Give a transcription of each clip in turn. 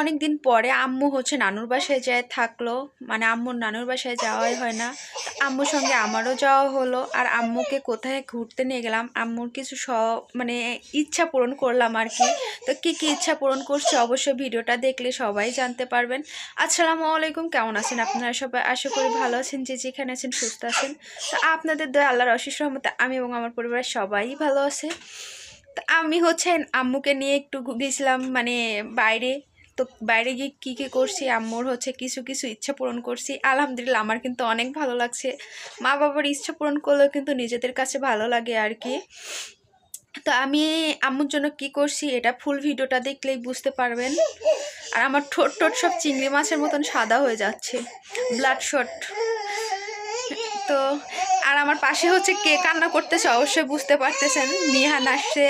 অনেক দিন পরে আম্মু হচ্ছে নানুর বাসায় যায় থাকল। মানে আম্মুর নানুর বাসায় যাওয়াই হয় না। আম্মুর সঙ্গে আমারও যাওয়া হলো। আর আম্মুকে কোথায় ঘুরতে নিয়ে গেলাম, আম্মুর কিছু স মানে ইচ্ছা পূরণ করলাম আর কি। তো কী কী ইচ্ছা পূরণ করছে অবশ্যই ভিডিওটা দেখলে সবাই জানতে পারবেন। আসসালামু আলাইকুম, কেমন আছেন আপনারা সবাই? আশা করি ভালো আছেন, যে যেখানে আছেন সুস্থ আছেন। তো আপনাদের দয়া, আল্লাহর অশেষ রহমতে আমি এবং আমার পরিবারের সবাই ভালো আছে। আমি হচ্ছেন আম্মুকে নিয়ে একটু গেছিলাম মানে বাইরে তো বাইরে গিয়ে কী কী করছি, আম্মুর হচ্ছে কিছু কিছু ইচ্ছা পূরণ করছি। আলহামদুলিল্লাহ আমার কিন্তু অনেক ভালো লাগছে। মা বাবার ইচ্ছা পূরণ করলেও কিন্তু নিজেদের কাছে ভালো লাগে আর কি। তো আমি আম্মুর জন্য কি করছি, এটা ফুল ভিডিওটা দেখলেই বুঝতে পারবেন। আর আমার ঠোঁট ঠোঁট সব চিংড়ি মাছের মতন সাদা হয়ে যাচ্ছে ব্লাড শট তো, আর আমার পাশে হচ্ছে কে কান্না করতেছে অবশ্যই বুঝতে পারতেছেন, নিহান আসছে।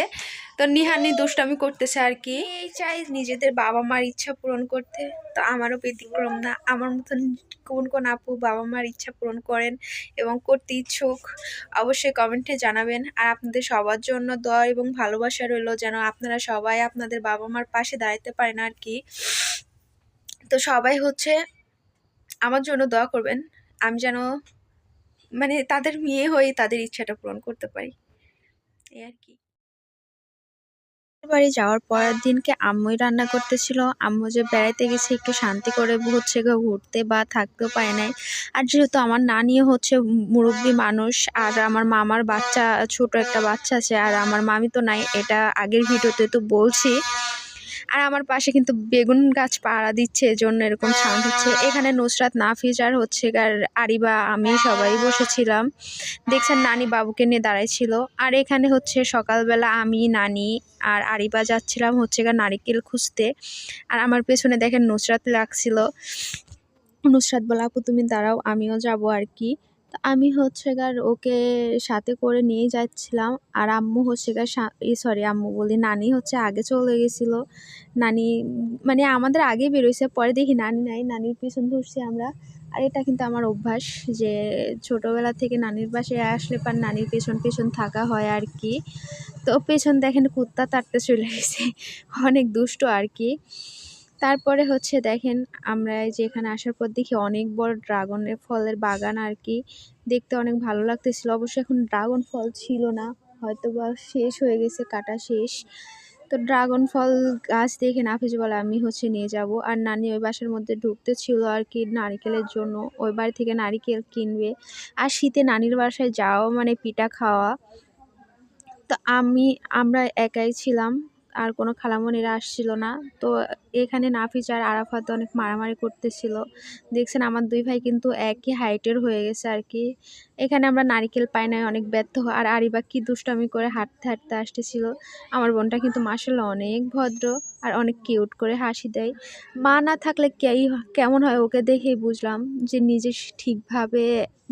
তো নিহানি দুষ্টামি করতেছে আর কি। এই চাই নিজেদের বাবা মার ইচ্ছা পূরণ করতে। তো আমারও ব্যতিক্রম না। আমার মতন কোন কোন আপু বাবা মার ইচ্ছা পূরণ করেন এবং করতে ইচ্ছুক, অবশ্যই কমেন্টে জানাবেন। আর আপনাদের সবার জন্য দোয়া এবং ভালোবাসা রইল যেন আপনারা সবাই আপনাদের বাবা মার পাশে দাঁড়াতে পারেন আর কি। তো সবাই হচ্ছে আমার জন্য দোয়া করবেন। আমি যেন মানে তাদের মেয়ে হয়ে তাদের ইচ্ছাটা পূরণ করতে পারি। এই আর কি। বাড়ি যাওয়ার পরের দিনকে আম্মুই রান্না করতেছিল। আম্মু যে বেড়াইতে গেছে, একটু শান্তি করে হচ্ছে ঘুরতে বা থাকতেও পায় নাই। আর যেহেতু আমার নানিও হচ্ছে মুরব্বী মানুষ, আর আমার মামার বাচ্চা, ছোট একটা বাচ্চা আছে, আর আমার মামি তো নাই, এটা আগের ভিডিওতে তো বলছি। আর আমার পাশে কিন্তু বেগুন গাছ পাড়া দিচ্ছে এজন্য এরকম সাউন্ড হচ্ছে এখানে নুসরাত নাফিজ আর হচ্ছে আর আরিবা আমি সবাই বসেছিলাম। দেখছেন নানি বাবুকে নিয়ে দাঁড়াইছিল। আর এখানে হচ্ছে সকালবেলা আমি নানি আর আরিবা যাচ্ছিলাম হচ্ছে গা নারিকেল খুঁজতে। আর আমার পেছনে দেখেন নুসরাত লাগছিল। নুসরাত বলা আপু তুমি দাঁড়াও আমিও যাব আর কি। তো আমি হচ্ছে গার ওকে সাথে করে নিয়ে যাচ্ছিলাম। আর আম্মু হচ্ছে গার সরি আম্মু বলি, নানি হচ্ছে আগে চলে গেছিল। নানি মানে আমাদের আগে বেরোইছে, পরে দেখি নানি নাই, নানির পিছন ধরছি আমরা। আর এটা কিন্তু আমার অভ্যাস যে ছোটোবেলা থেকে নানির বাসায় আসলে পার নানির পেছন পেছন থাকা হয় আর কি। তো পেছন দেখেন কুত্তা তাড়তে চলে গেছে, অনেক দুষ্ট আর কি। তারপরে হচ্ছে দেখেন, আমরা এই যে এখানে আসার পর দেখি অনেক বড় ড্রাগনের ফলের বাগান আর কি। দেখতে অনেক ভালো লাগতেছিল। অবশ্য এখন ড্রাগন ফল ছিল না হয়তো বা শেষ হয়ে গেছে, কাটা শেষ। তো ড্রাগন ফল গাছ দেখে নাফিজ বলে আমি হচ্ছে নিয়ে যাব। আর নানি ওই বাসার মধ্যে ঢুকতে ছিল আর কি নারিকেলের জন্য। ওই বাড়ি থেকে নারিকেল কিনবে। আর শীতে নানির বাসায় যাওয়া মানে পিঠা খাওয়া। তো আমি, আমরা একাই ছিলাম। আর কোনো খালামণিরা আসছিল না। তো এখানে নাফিজ আর আরাফাত অনেক মারামারি করতেছিল। দেখছেন আমার দুই ভাই কিন্তু একই হাইটের হয়ে গেছে আর কি। এখানে আমরা নারিকেল পাই নাই, অনেক ব্যর্থ। আর আরিবা কি দুষ্টামি করে হাঁটতে হাঁটতে আসতেছিল। আমার বোনটা কিন্তু মাসাল্লাহ অনেক ভদ্র আর অনেক কিউট করে হাসি দেয়। মা না থাকলে কেমন হয় ওকে দেখেই বুঝলাম যে নিজে ঠিকভাবে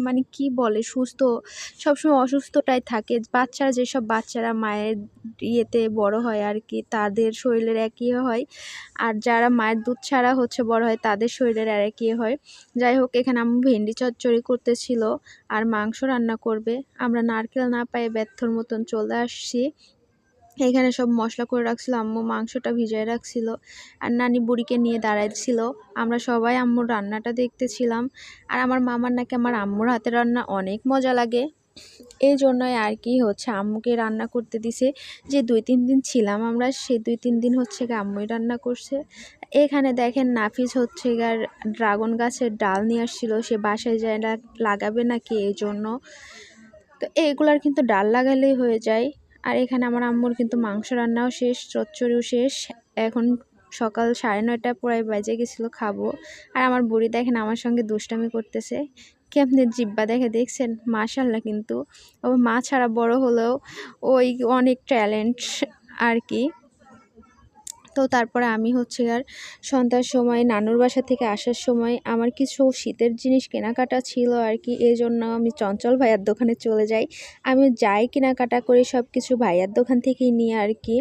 মানে কি বলে, সুস্থ, সবসময় অসুস্থটাই থাকে। বাচ্চারা, যেসব বাচ্চারা মায়ের ইয়েতে বড় হয় আর কি তাদের শরীরের একই হয়। আর যারা মায়ের দুধ ছাড়া হচ্ছে বড় হয়, তাদের শরীরের আর একই হয়। যাই হোক, এখানে আমি ভেন্ডি চচ্চড়ি করতেছিল, আর মাংস রান্না করবে। আমরা নারকেল না পায়ে ব্যর্থর মতন চলে আসছি। এখানে সব মশলা করে রাখছিল, আম্মু মাংসটা ভিজায় রাখছিল আর নানি বুড়িকে নিয়ে দাঁড়াইছিল। আমরা সবাই আম্মুর রান্নাটা দেখতেছিলাম আর আমার মামার নাকি আমার আম্মুর হাতের রান্না অনেক মজা লাগে। এই জন্যই আর কি হচ্ছে, আম্মুকে রান্না করতে দিছে। যে দুই তিন দিন ছিলাম আমরা, সেই দুই তিন দিন হচ্ছে আম্মুই রান্না করছে। এখানে দেখেন নাফিস হচ্ছে গার ড্রাগন গাছের ডাল নিয়ে আসছিল, সে বাসায় যায় লাগাবে নাকি এই জন্য? তো এগুলার কিন্তু ডাল লাগালেই হয়ে যায়। আর এখানে আমার আম্মুর কিন্তু মাংস রান্নাও শেষ, চচ্চড়িও শেষ। এখন সকাল সাড়ে নয়টা প্রায় বাজে গেছিল খাব। আর আমার বুড়ি দেখেন আমার সঙ্গে দুষ্টামি করতেছে। কেমনি জিব্বা দেখে দেখছেন? মাশাল্লাহ কিন্তু। ও মা ছাড়া বড় হলেও ওই অনেক ট্যালেন্ট আর কি। তো তারপরে আমি হচ্ছে আর সন্ধ্যার সময়, নানুর বাসা থেকে আসার সময় আমার কিছু শীতের জিনিস কেনাকাটা ছিল আর কি। এই জন্য আমি চঞ্চল ভাইয়ার দোকানে চলে যাই। আমি যাই কেনাকাটা করি সব কিছু ভাইয়ার দোকান থেকেই নিয়ে আর কি।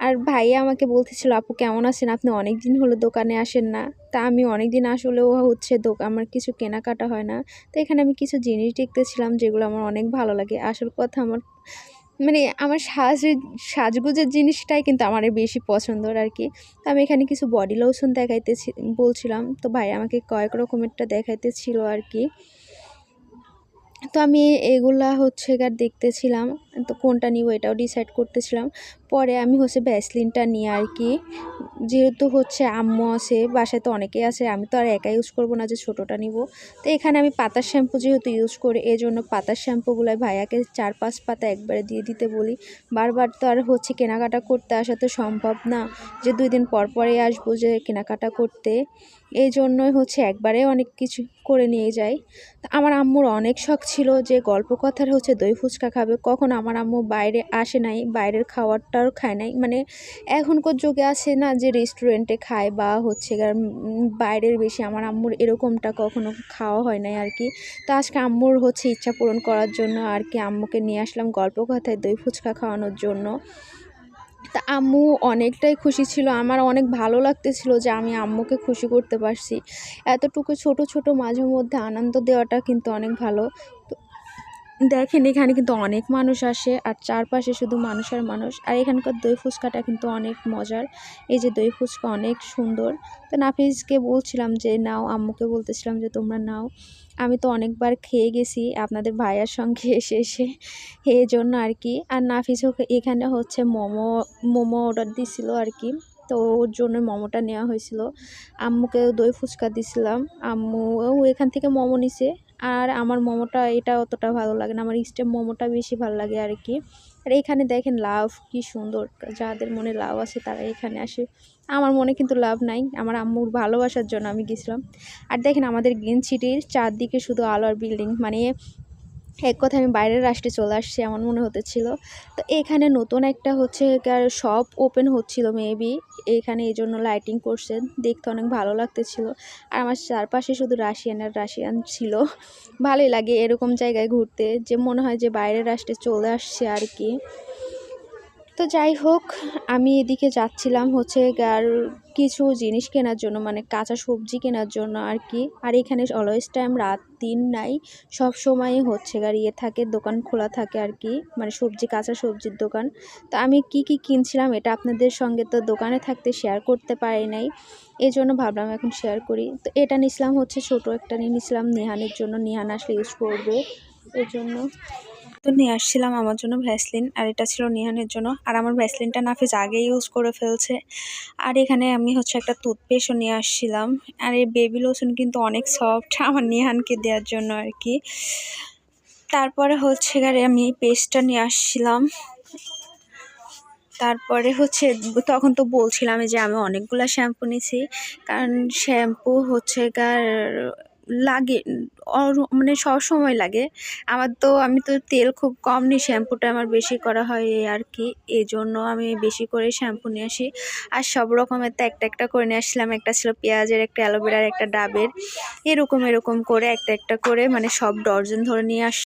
আর ভাইয়া আমাকে বলতেছিল, আপু, কেমন আছেন? আপনি অনেক দিন হলো দোকানে আসেন না। তা আমি অনেক দিন আসলেও হচ্ছে দোকান আমার কিছু কেনাকাটা হয় না। তো এখানে আমি কিছু জিনিস দেখতেছিলাম যেগুলো আমার অনেক ভালো লাগে। আসল কথা আমার মানে আমার সাজ, সাজগুজের জিনিসটাই কিন্তু আমার বেশি পছন্দর আর কি। তো আমি এখানে কিছু বডি লোশন দেখাইতেছি, বলছিলাম। তো ভাই আমাকে কয়েক রকমেরটা দেখাইতেছিল আর কি। তো আমি এগুলা হচ্ছে আর দেখতেছিলাম। তো কোনটা নিব এটাও ডিসাইড করতেছিলাম। পরে আমি হচ্ছে ভ্যাসলিনটা নিয়ে আর কি যেহেতু হচ্ছে আম্মু আছে, বাসায় তো অনেকেই আছে, আমি তো আর একা ইউজ করব না যে ছোটোটা নিব। তো এখানে আমি পাতার শ্যাম্পু যেহেতু ইউজ করি এই জন্য পাতার শ্যাম্পুগুলোয় ভাইয়াকে চার পাঁচ পাতা একবারে দিয়ে দিতে বলি। বারবার তো আর হচ্ছে কেনাকাটা করতে আসা তো সম্ভব না, যে দুই দিন পর পরে আসব যে কেনাকাটা করতে। এই জন্যই হচ্ছে একবারে অনেক কিছু করে নিয়ে যাই। তা আমার আম্মুর অনেক শখ ছিল যে গল্প কথার হচ্ছে দই ফুচকা খাবে। কখন আমার আম্মু বাইরে আসে নাই, বাইরের খাবারটাও খায় নাই। মানে এখনকার যুগে আছে না যে রেস্টুরেন্টে খায় বা হচ্ছে বাইরের বেশি আমার আম্মুর এরকমটা কখনো খাওয়া হয় নাই আর কি। তো আজকে আম্মুর হচ্ছে ইচ্ছা পূরণ করার জন্য আর কি আম্মুকে নিয়ে আসলাম গল্প কথায় দই ফুচকা খাওয়ানোর জন্য। তা আম্মু অনেকটাই খুশি ছিল, আমার অনেক ভালো লাগতেছিল যে আমি আম্মুকে খুশি করতে পারছি। এতটুকু ছোট ছোট মাঝে মধ্যে আনন্দ দেওয়াটা কিন্তু অনেক ভালো। তো দেখেন, এখানে কিন্তু অনেক মানুষ আসে আর চারপাশে শুধু মানুষ আর মানুষ। আর এখানকার দই ফুচকাটা কিন্তু অনেক মজার। এই যে দই ফুচকা অনেক সুন্দর। তো নাফিজকে বলছিলাম যে, নাও, আম্মুকে বলতেছিলাম যে, তোমরা নাও। আমি তো অনেকবার খেয়ে গেছি আপনাদের ভাইয়ার সঙ্গে এসে এসে। এই জন্য আর কি। আর নাফিজ এখানে হচ্ছে মোমো মোমো অর্ডার দিছিল আর কি। তো ওর জন্য মোমোটা নেওয়া হয়েছিল। আম্মুকে দই ফুচকা দিছিলাম। আম্মু এখান থেকে মোমো নিছে। আর আমার মোমোটা এটা অতটা ভালো লাগে না। আমার স্টেম মোমোটা বেশি ভালো লাগে আর কি আর এখানে দেখেন লাভ কি সুন্দর। যাদের মনে লাভ আছে তারা এখানে আসে। আমার মনে কিন্তু লাভ নাই। আমার আম্মুর ভালোবাসার জন্য আমি গেছিলাম। আর দেখেন আমাদের গ্রিন সিটির চারদিকে শুধু আলো আর বিল্ডিং। মানে এক কথা আমি বাইরের রাষ্ট্রে চলে আসছি, এমন মনে হতেছিল। তো এখানে নতুন একটা হচ্ছে শপ ওপেন হচ্ছিল মেবি এখানে এই জন্য লাইটিং করছে, দেখতে অনেক ভালো লাগতেছিল। আর আমার চারপাশে শুধু রাশিয়ান আর রাশিয়ান ছিল। ভালোই লাগে এরকম জায়গায় ঘুরতে, যে মনে হয় যে বাইরের রাষ্ট্রে চলে আসছে আর কি। তো যাই হোক, আমি এদিকে যাচ্ছিলাম হচ্ছে আর কিছু জিনিস কেনার জন্য মানে কাঁচা সবজি কেনার জন্য আর কি। আর এখানে অলওয়েজ টাইম রাত, দিন নাই, সব সময় হচ্ছে গার ইয়ে থাকে, দোকান খোলা থাকে আর কি মানে সবজি, কাঁচা সবজির দোকান। তো আমি কি কি কিনছিলাম এটা আপনাদের সঙ্গে তো দোকানে থাকতে শেয়ার করতে পারি নাই এই জন্য ভাবলাম এখন শেয়ার করি। তো এটা নিছিলাম হচ্ছে ছোট একটা, নিয়ে নিছিলাম নিহানের জন্য, নিহান আসলে ইউজ করবে এর জন্য তো নিয়ে আসছিলাম আমার জন্য ভ্যাসলিন আর এটা ছিল নিহানের জন্য। আর আমার ভ্যাসলিনটা নাফিজ আগে ইউজ করে ফেলছে। আর এখানে আমি হচ্ছে একটা টুথপেস্টও নিয়ে আসছিলাম। আর এই বেবি লোশন কিন্তু অনেক সফট আমার নিহানকে দেওয়ার জন্য আর কি। তারপরে হচ্ছে গারে আমি পেস্টটা নিয়ে আসছিলাম। তারপরে হচ্ছে তখন তো বলছিলাম যে আমি অনেকগুলো শ্যাম্পু নিছি। কারণ শ্যাম্পু হচ্ছে গার লাগে মানে সব সময় লাগে। আমার তো, আমি তো তেল খুব কম নিই, শ্যাম্পুটা আমার বেশি করা হয় এই আর কি। এই জন্য আমি বেশি করে শ্যাম্পু নিয়ে আসি। আর সব রকমের তো একটা একটা করে নিয়ে আসলাম একটা ছিল পেঁয়াজের, একটা অ্যালোভেরার, একটা ডাবের। এরকম এরকম করে একটা একটা করে মানে সব ডর্জন ধরে নিয়ে আস